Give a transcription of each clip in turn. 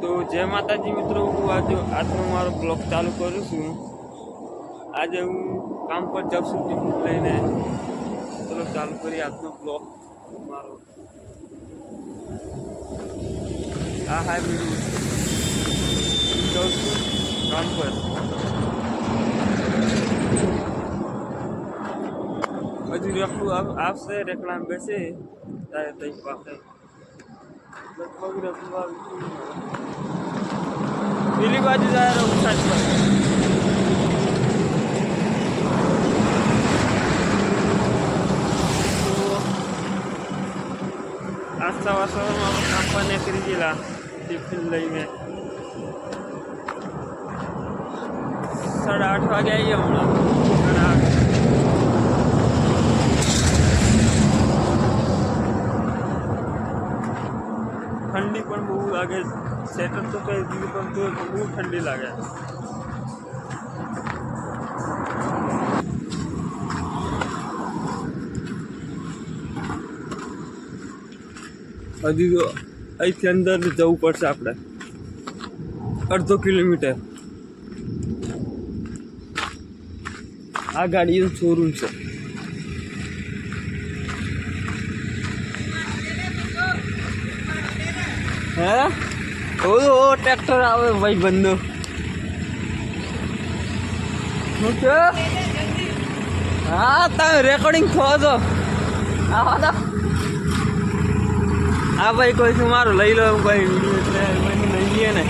તો જય માતાજી મિત્રો, હું આજે આજનો મારો બ્લોગ ચાલુ કરું છું. આજે હું કામ પર જાઉં છું લઈને. ચલો, ચાલુ કરીએ આજનો બ્લોગ. મારો. હા હા બીજું જાઉં છું કામ પર. હજુ રેકડું આવ- આવશે, રેકડામાં બેસે. ત્યારે તઈ પાસે લગભગ આવ્યું પેલી બાજુ જાય રહું સાચી બાજુ તો આજ સવાર સવારમાં આપણે કામ પર નીકળી ગયેલા ટિફિન લઈને. સાડા આઠ વાગે આવીએ હમણાં. સાડા આઠ ઠંડી પણ બહુ લાગે સ્વેટર તો પહેરી દીધું પણ તો બહુ ઠંડી લાગે. હજુ તો અહીંથી અંદર જવું પડશે આપણે. અડધો કિલોમીટર. આ ગાડીનું શોરૂમ છે. હે? ઓ ઓ ટ્રેક્ટર આવે ભાઈ બંધો. શું છે હા તમે રેકોર્ડિંગ થો છો હા ભાઈ કોઈ શું મારું લઈ લો એમ કોઈ વીડિયો એટલે લઈ લઈએ ને.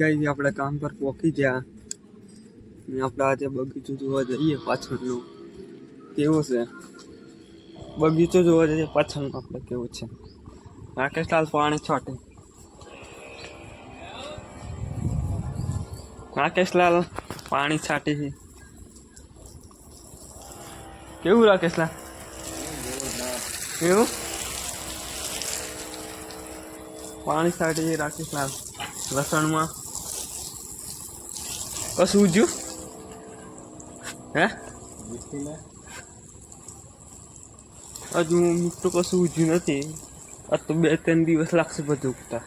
ગાઈ આપણે કામ પર પહોંચી ગયા. આપણે આજે બગીચો જોવા જઈએ પાછળનું. કેવો છે? બગીચો જોવા જઈએ પાછળ આપણે કેવું છે? રાકેશ લાલ પાણી છોટે. રાકેશલાલ પાણી છાટી છે. કેવું રાકેશલાલ કેવું પાણી છાટી છે રાકેશલાલ લસણમાં. કશું ઉજ્યું હે? હજુ તો કશું ઉજ્યું નથી. આ તો બે ત્રણ દિવસ લાગશે બધું ઉગતા.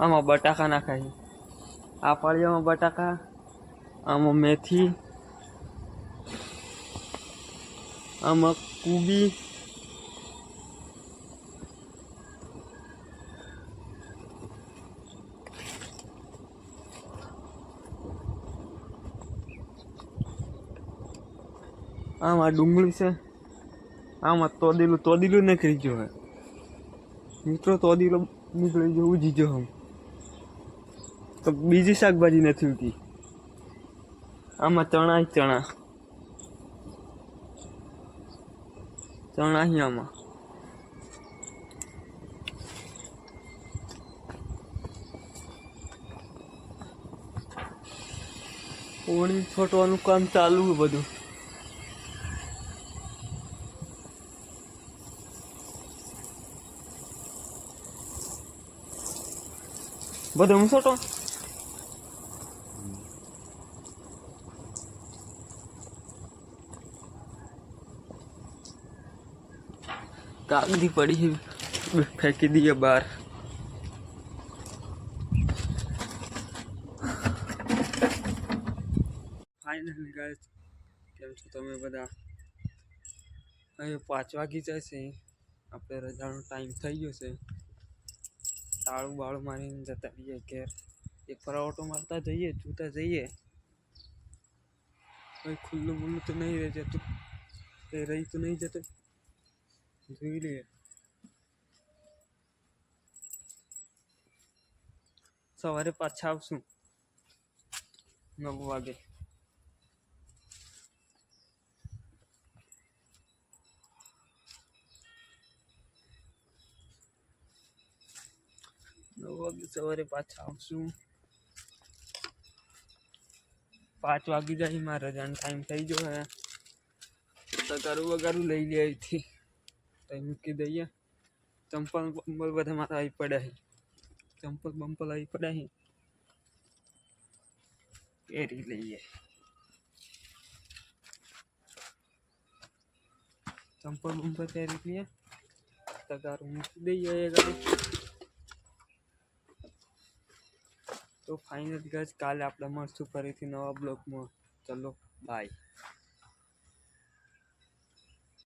આમાં બટાકા નાખાય. આ પાળિયામાં બટાકા, આમાં મેથી, આમાં કુબી આમાં ડુંગળી છે. આમાં તોદીલું તોદીલું નીકળી ગયો હે મિત્રો, તોદીલો નીકળી ગયો ઉજીજો હમ તો બીજી શાકભાજી નથી ઉગી. આમાં ચણા ચણા. ચણા આમાં. ઓણી છોટવાનું કામ ચાલુ બધું. બધું હું છોટો કાગદી પડી છે. ફેંકી દઈએ બહાર. ફાઇનલી ગાય કેમ છો તમે બધા? અહીં પાંચ વાગી જશે આપણે રજાનો ટાઈમ થઈ ગયો છે. તાળું બાળું મારીને જતા રહીએ ઘેર એક ફરા ઓટો મારતા જઈએ જોતા જઈએ કોઈ ખુલ્લું બુલ્લું તો નહીં રહી જતું એ રહી તો નહીં જતું જોઈ લઈએ સવારે પાછા આવશું નવ વાગે વાગે સવારે પાછા આવશું પાંચ વાગી જાય મારે રજાનો ટાઈમ થઈ ગયો હે તગારું વગારું લઈ લે અહીંથી તો મૂકી દઈએ ચંપલ બંપલ બધા મારા આવી પડ્યા છે ચંપલ બંપલ આવી પડ્યા છે પહેરી લઈએ ચંપલ બંપલ પહેરી લઈએ તગારું મૂકી દઈએ એ ગાડી તો ફાઇનલ ગજ કાલે આપણે મળશું ફરીથી નવા બ્લોગમાં ચલો બાય